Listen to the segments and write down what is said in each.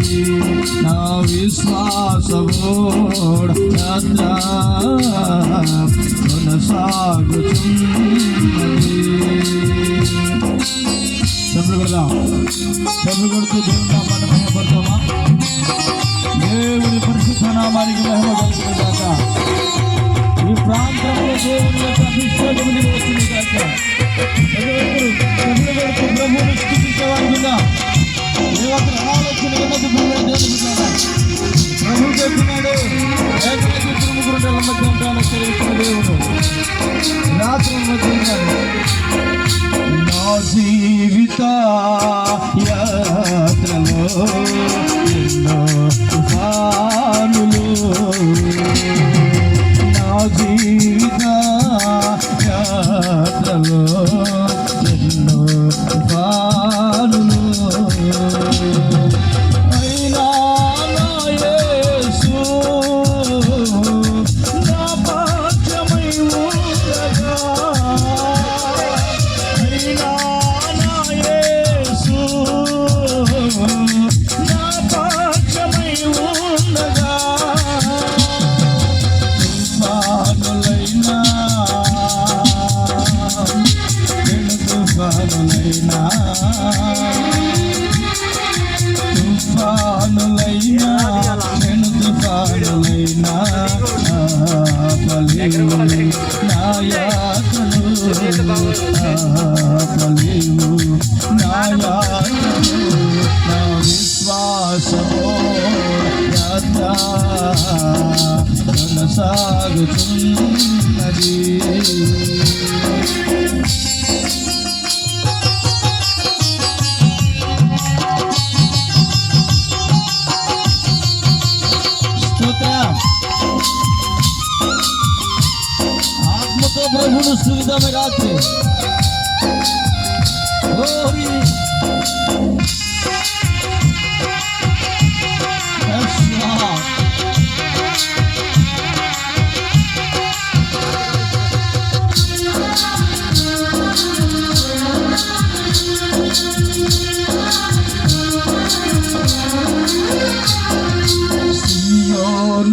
నా విశ్వాసము యాత్ర కొనసాగుచున్నది చెప్పులు కొడదాం చెప్పులు కొడుతూ దేవుని నామాన్ని మహిమపడతామా దేవుని పరిశుద్ధ నామానికి మహిమ కలుగుతుందాక ఈ ప్రాంతంలో దేవుని యొక్క అభిషేకం వచ్చింది కాక చెప్పులు కొడుతూ ప్రభువుని స్థుతించేవాడుగా ప్రభు చెప్పినాడు ఏకైక ఇద్దరు ముగ్గురు నెలల మధ్య ఉంటాను సెలవిస్తున్న దేవుడు రాత్రి మధ్య ఉన్నాడు నా జీవిత యాత్రలో ఎన్నో తుఫానులు నా జీవిత యాత్రలో కొనసాగుతున్నది స్తోత్రం ఆత్మతో ప్రభును స్థుతిద్దామే రాత్రి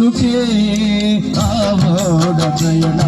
సియోనుకే ఆవోడ ప్రయాణం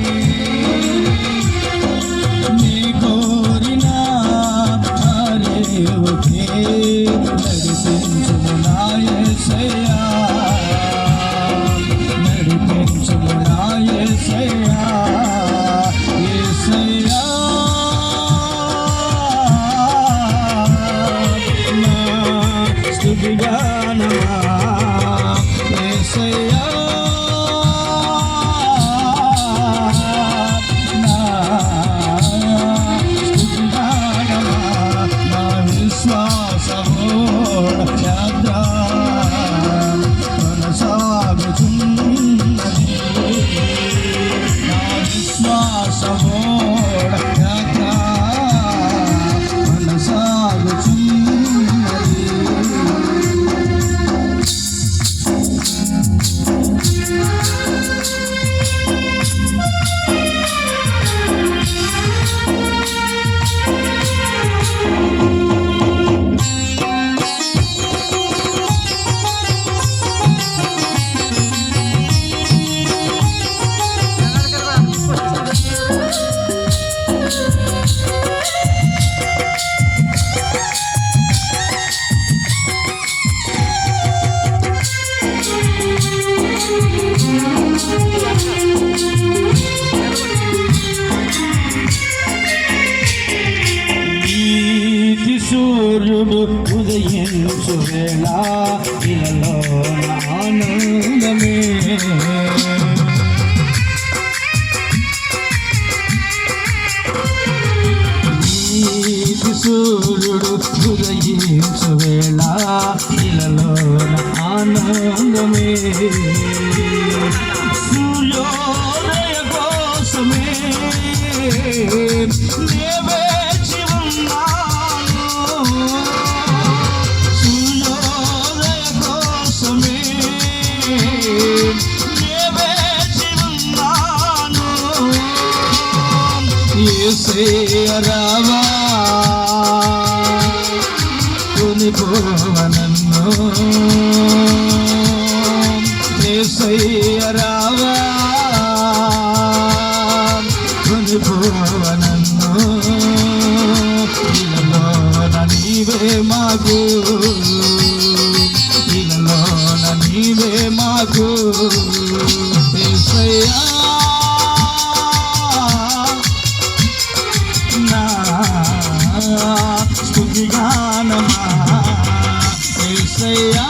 విశ్వాసముతోనే వేళ ఇలలో ఆనందమే సూర్యుడు ఉదయించు ఇలలో ఆనందమే. రావా? కొనిపోవనన్ను రావా కొనిపోవనన్ను ఇలలోన నీవే మాకు. ఇలలోన నీవే మాకు. యేసయ్యా தையா